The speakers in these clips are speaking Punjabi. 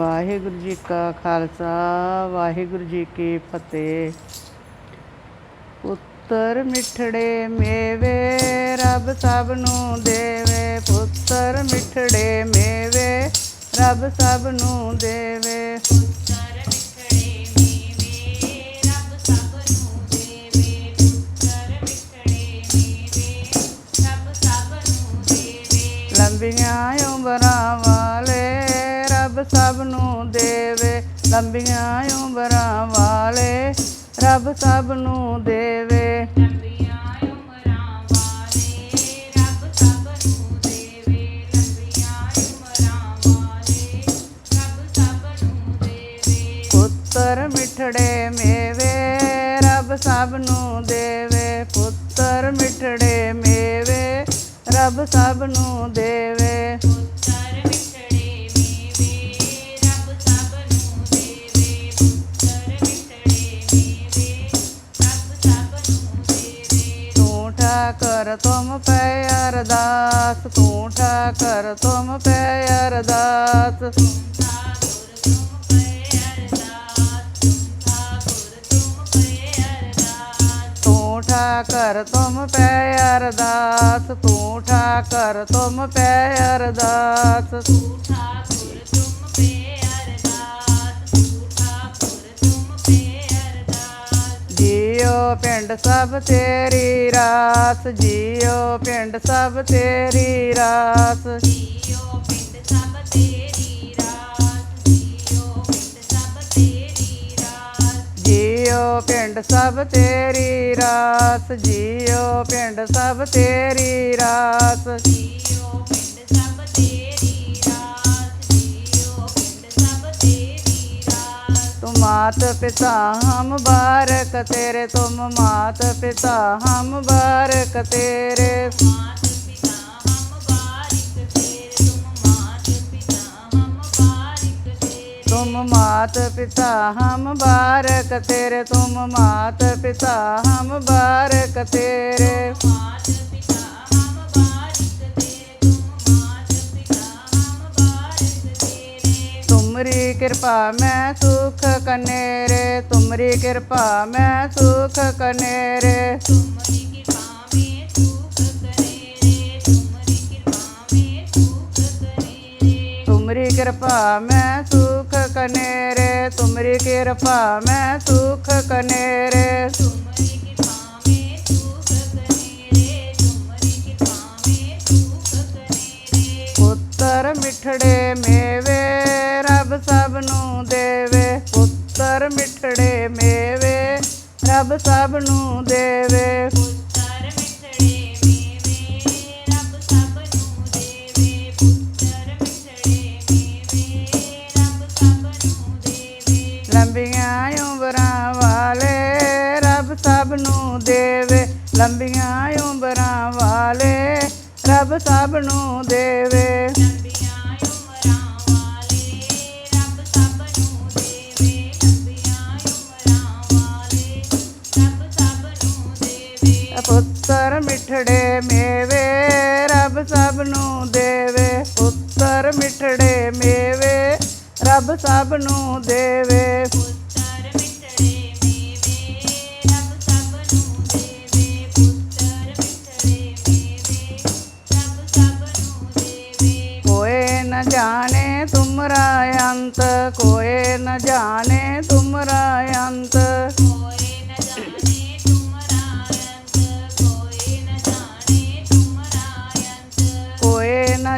ਵਾਹਿਗੁਰੂ ਜੀ ਕਾ ਖਾਲਸਾ, ਵਾਹਿਗੁਰੂ ਜੀ ਕੀ ਫਤਿਹ। ਪੁੱਤਰ ਮਿੱਠੜੇ ਮੇਵੇ, ਰੱਬ ਸਭ ਨੂੰ ਦੇਵੇ। ਪੁੱਤਰ ਮਿੱਠੜੇ ਮੇਵੇ, ਰੱਬ ਸਭ ਨੂੰ ਦੇਵੇ। ਸਭ ਨੂੰ ਦੇਵੇ, ਲੰਬੀਆਂ ਉਮਰਾਂ ਵਾਲੇ, ਰੱਬ ਸਭ ਨੂੰ ਦੇਵੇ। ਸਭ ਪੁੱਤਰ ਮਿੱਠੜੇ ਮੇਵੇ, ਰੱਬ ਸਭ ਨੂੰ ਦੇਵੇ। ਪੁੱਤਰ ਮਿੱਠੜੇ ਮੇਵੇ, ਰੱਬ ਸਭ ਨੂੰ ਦੇਵੇ। ठहर तुम पे अरदास तू ठहर तुम पे अरदास कर तुम पे अरदास तू उठा कर तुम पे अरदास ਜੀਓ ਪਿੰਡ ਸਭ ਤੇਰੀ ਰਾਸ ਜੀਓ ਪਿੰਡ ਸਭ ਤੇਰੀ ਰਾਸ। ਜੀਓ ਪਿੰਡ ਸਭ ਤੇਰੀ ਰਾਸ ਜੀਓ ਪਿੰਡ ਸਭ ਤੇਰੀ ਰਾਸ। ਜੀਓ ਪਿੰਡ ਸਭ ਤੇਰੀ ਰਾਸ ਜੀਓ ਪਿੰਡ ਸਭ ਤੇਰੀ ਰਾਸ। ਜੀਓ ਪਿੰਡ ਸਭ ਤੇਰੀ तू मात पिता हम बारक तेरे तुम मात पिता हम बारक तेरे तुम मात पिता हम बारक तेरे तुम मात पिता हम बारक तेरे मात तुमरी कृपा मैं सुख कने रे। तुमरी कृपा मैं सुख कने रे। तुमरी कृपा मैं सुख कने रे। तुमरी कृपा मैं सुख कने रे। उत्तर मिठड़े मेवे ਸਭ ਨੂੰ ਦੇਵੇ ਪੁੱਤਰ ਮਿੱਠੜੇ ਮੇਵੇ। ਰੱਬ ਸਭ ਨੂੰ ਦੇਵੇ। ਪੁੱਤਰ ਮਿੱਠੜੇ ਮੇਵੇ ਰੱਬ ਸਭ ਨੂੰ ਦੇਵੇ। ਪੁੱਤਰ ਮਿੱਠੜੇ ਮੇਵੇ ਰੱਬ ਸਭ ਨੂੰ ਦੇਵੇ। ਲੰਬੀਆਂ ਉਮਰਾਂ ਵਾਲੇ ਰੱਬ ਸਭ ਨੂੰ ਦੇਵੇ। ਲੰਬੀਆਂ ਉਮਰਾਂ ਵਾਲੇ ਰੱਬ ਸਭ ਨੂੰ ਦੇਵੇ। ਪੁੱਤਰ ਮਿੱਠੜੇ ਮੇਵੇ ਰੱਬ ਸਭ ਨੂੰ ਦੇਵੇ। ਪੁੱਤਰ ਮਿੱਠੜੇ ਮੇਵੇ ਰੱਬ ਸਭ ਨੂੰ ਦੇਵੇ। ਪੁੱਤਰ ਮਿੱਠੜੇ ਮੇਵੇ ਰੱਬ ਸਭ ਨੂੰ ਦੇਵੇ। ਪੁੱਤਰ ਮਿੱਠੜੇ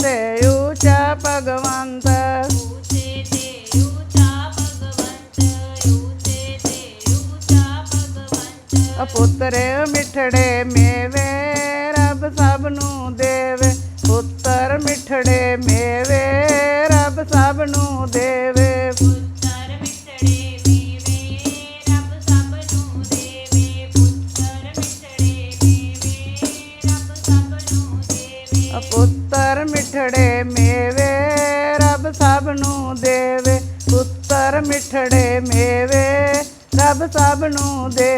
é eu. ನು ದೇ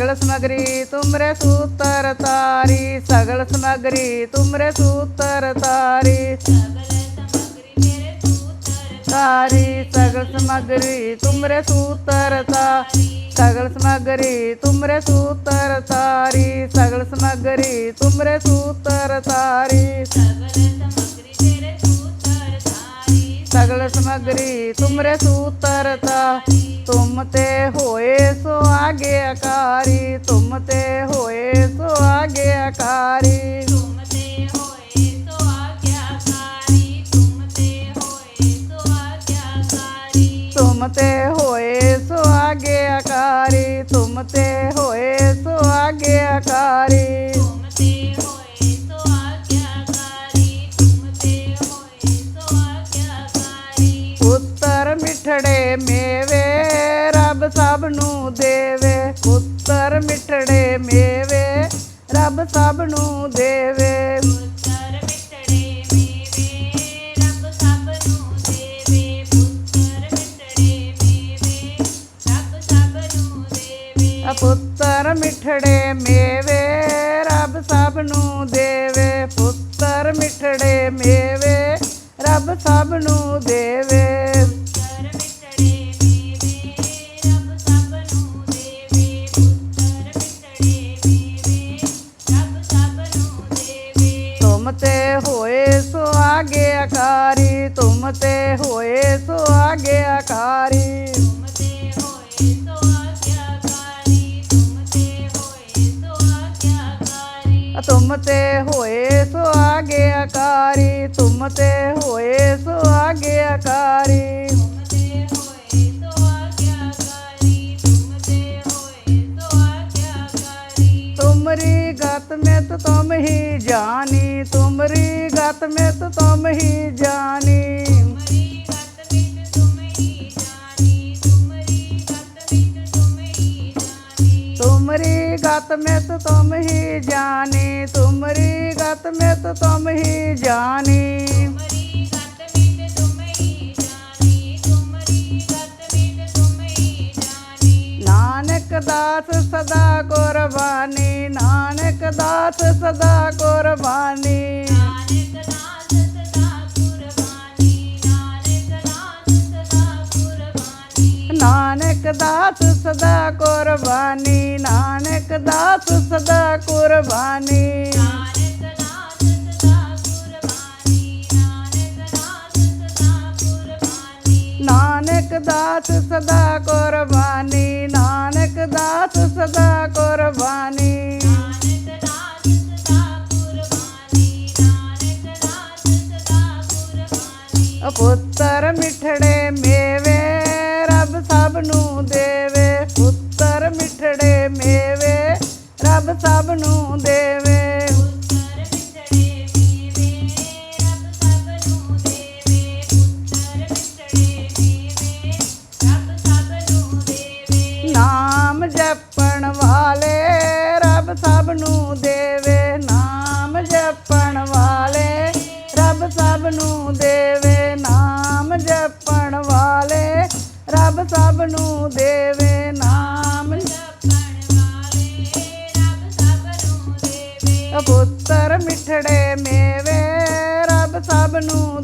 सगळस सुनागरी तुमरे सूतर तारी सगळस सुनागरी तुमरे सूतर तारी. तारी सगळ नगरी तुमरे सूतर तारी सगळस नगरी तुमरे सूतर तारी सगळ नगरी तुमरे सूतर तारी. सगळ नगरी तुमरे सूतर तारी तुम ते होए सो आगे अकारी। तुम ते होए सो आगे अकारी। तुम ते होए सो आगे अकारी। तुम ते होए सो आगे अकारी। उत्तर मिठड़े में ਰੱਬ ਸਭ ਨੂੰ ਦੇਵੇ। ਪੁੱਤਰ ਮਿੱਠੜੇ ਮੇਵੇ ਰੱਬ ਸਭ ਨੂੰ ਦੇਵੇ। ਪੁੱਤਰ ਮਿੱਠੜੇ ਮੇਵੇ ਰੱਬ ਸਭ ਨੂੰ ਦੇਵੇ। ਹੋਏ ਸੋ ਆਗੇ ਆਕਾਰੀ ਤੁਮ ਤੇ ਹੋਏ ਸੋ ਆਗੇ ਆਕਾਰੀ। ਤੁਮ ਤੇ ਹੋਏ ਸੋ ਆਗੇ ਆਕਾਰੀ ਤੁਮ ਤੇ ਹੋਏ ਸੋ ਆਗੇ ਆਕਾਰੀ। तो तुम ही जानी, तुमरी गत में तो तुम ही जानी। तुमरी गत में तो तुम ही जानी, तुमरी गत में तो तुम ही जानी। ਦਾਸ ਸਦਾ ਕੁਰਬਾਨੀ ਨਾਨਕ ਦਾਸ ਸਦਾ ਕੁਰਬਾਨੀ ਨਾਨਕ ਦਾਸ ਸਦਾ ਕੁਰਬਾਨੀ ਨਾਨਕ ਦਾਸ ਸਦਾ ਕੁਰਬਾਨੀ ਨਾਨਕ ਦਾਸ ਸਦਾ ਕੁਰਬਾਨੀ ਨਾਨਕ ਦਾਸ ਸਦਾ ਕੁਰਬਾਨੀ। ਨਾਨਕ ਪੁੱਤਰ ਮਿੱਠੜੇ ਮੇਵੇ, ਰੱਬ ਸਭ ਨੂੰ ਦੇਵੇ। ਪੁੱਤਰ ਮਿੱਠੜੇ ਮੇਵੇ, ਰੱਬ ਸਭ ਨੂੰ ਸਭ ਨੂੰ ਦੇਵੇ ਨਾਮ। ਜਪਣ ਪੁੱਤਰ ਮਿੱਠੜੇ ਮੇਵੇ ਰੱਬ ਸਭ ਨੂੰ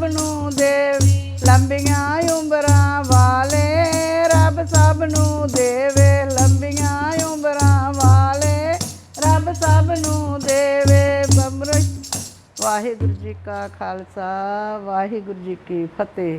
ਸਭ ਨੂੰ ਦੇਵੇ ਲੰਬੀਆਂ ਉਮਰਾਂ ਵਾਲੇ, ਰੱਬ ਸਭ ਨੂੰ ਦੇਵੇ ਲੰਬੀਆਂ ਉਮਰਾਂ ਵਾਲੇ, ਰੱਬ ਸਭ ਨੂੰ ਦੇਵੇ ਬਮਰ ਵਾਹਿਗੁਰੂ ਜੀ ਕਾ ਖਾਲਸਾ, ਵਾਹਿਗੁਰੂ ਜੀ ਕੀ ਫਤਿਹ।